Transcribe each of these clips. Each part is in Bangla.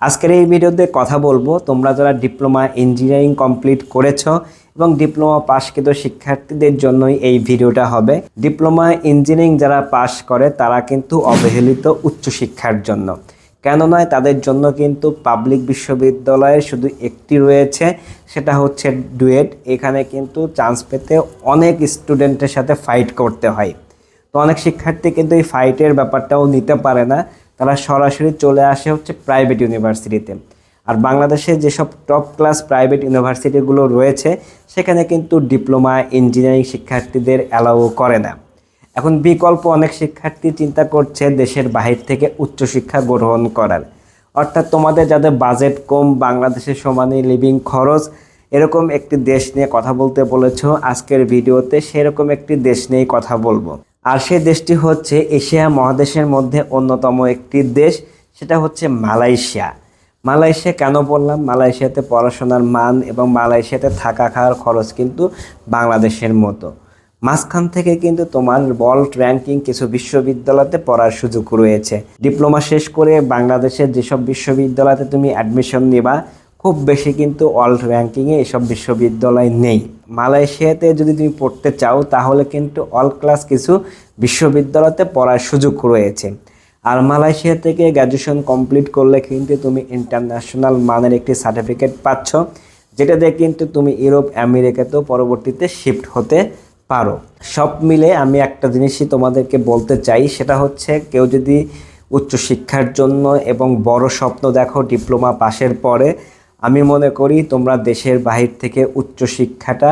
আজকের এই ভিডিওতে কথা বলব, তোমরা যারা ডিপ্লোমা ইঞ্জিনিয়ারিং কমপ্লিট করেছ এবং ডিপ্লোমা পাশকৃত শিক্ষার্থীদের জন্যই এই ভিডিওটা হবে। ডিপ্লোমা ইঞ্জিনিয়ারিং যারা পাশ করে, তারা কিন্তু অবহেলিত উচ্চশিক্ষার জন্য। কেন নয় তাদের জন্য কিন্তু পাবলিক বিশ্ববিদ্যালয়ে শুধু একটি রয়েছে, সেটা হচ্ছে ডুয়েট। এখানে কিন্তু চান্স পেতে অনেক স্টুডেন্টের সাথে ফাইট করতে হয়। তো অনেক শিক্ষার্থী কিন্তু এই ফাইটের ব্যাপারটাও নিতে পারে না। তারা সরাসরি চলে আসে হচ্ছে প্রাইভেট ইউনিভার্সিটিতে আর বাংলাদেশে যেসব টপ ক্লাস প্রাইভেট ইউনিভার্সিটিগুলো রয়েছে, সেখানে কিন্তু ডিপ্লোমা ইঞ্জিনিয়ারিং শিক্ষার্থীদের অ্যালাউ করে না। এখন বিকল্প অনেক শিক্ষার্থী চিন্তা করছে দেশের বাহির থেকে উচ্চশিক্ষা গ্রহণ করার। অর্থাৎ তোমাদের যাদের বাজেট কম, বাংলাদেশের সমানে লিভিং খরচ, এরকম একটি দেশ নিয়ে কথা বলতে বলেছ, আজকের ভিডিওতে সেরকম একটি দেশ নিয়েই কথা বলব। আর সেই দেশটি হচ্ছে এশিয়া মহাদেশের মধ্যে অন্যতম একটি দেশ, সেটা হচ্ছে মালয়েশিয়া। মালয়েশিয়া কেন বললাম? মালয়েশিয়াতে পড়াশোনার মান এবং মালয়েশিয়াতে থাকা খাওয়ার খরচ কিন্তু বাংলাদেশের মতো। মাঝখান থেকে কিন্তু তোমার ওয়ার্ল্ড র্যাঙ্কিং কিছু বিশ্ববিদ্যালয়তে পড়ার সুযোগ রয়েছে। ডিপ্লোমা শেষ করে বাংলাদেশের যেসব বিশ্ববিদ্যালয়তে তুমি অ্যাডমিশন নিবা খুব বেশি কিন্তু ওয়ার্ল্ড র্যাঙ্কিংয়ে এসব বিশ্ববিদ্যালয় নেই। মালয়েশিয়াতে যদি তুমি পড়তে চাও, তাহলে কিন্তু অল ক্লাস কিছু বিশ্ববিদ্যালয়তে পড়ার সুযোগ রয়েছে। আর মালয়েশিয়া থেকে গ্র্যাজুয়েশন কমপ্লিট করলে কিন্তু তুমি ইন্টারন্যাশনাল মানের একটি সার্টিফিকেট পাচ্ছ, যেটা দিয়ে কিন্তু তুমি ইউরোপ, আমেরিকাতেও পরবর্তীতে শিফট হতে পারো। সব মিলে আমি একটা জিনিসই তোমাদেরকে বলতে চাই, সেটা হচ্ছে কেউ যদি উচ্চশিক্ষার জন্য এবং বড় স্বপ্ন দেখো, ডিপ্লোমা পাশের পরে আমি মনে করি তোমরা দেশের বাহির থেকে উচ্চশিক্ষাটা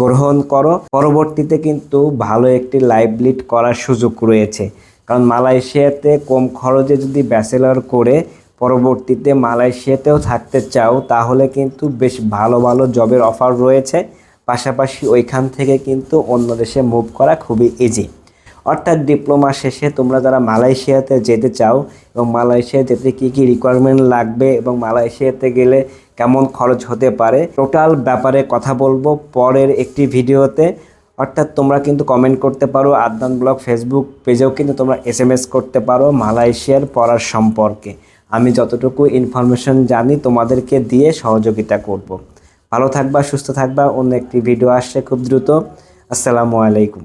গ্রহণ করো। পরবর্তীতে কিন্তু ভালো একটি লাইভ লিড করার সুযোগ রয়েছে। কারণ মালয়েশিয়াতে কম খরচে যদি ব্যাচেলর করে পরবর্তীতে মালয়েশিয়াতেও থাকতে চাও, তাহলে কিন্তু বেশ ভালো ভালো জবের অফার রয়েছে। পাশাপাশি ওইখান থেকে কিন্তু অন্য দেশে মুভ করা খুবই ইজি অর্থাৎ ডিপ্লোমা শেষে তোমরা যারা মালয়েশিয়াতে যেতে চাও এবং মালয়েশিয়া যেতে কী কী রিকোয়ারমেন্ট লাগবে এবং মালয়েশিয়াতে গেলে কেমন খরচ হতে পারে টোটাল ব্যাপারে কথা বলব পরের একটি ভিডিওতে। অর্থাৎ তোমরা কিন্তু কমেন্ট করতে পারো, আদনান ব্লগ ফেসবুক পেজেও কিন্তু তোমরা এস এম এস করতে পারো মালয়েশিয়ার পড়ার সম্পর্কে। আমি যতটুকু ইনফরমেশন জানি তোমাদেরকে দিয়ে সহযোগিতা করব। ভালো থাকবা, সুস্থ থাকবা, অন্য একটি ভিডিও আসছে খুব দ্রুত। আসসালামু আলাইকুম।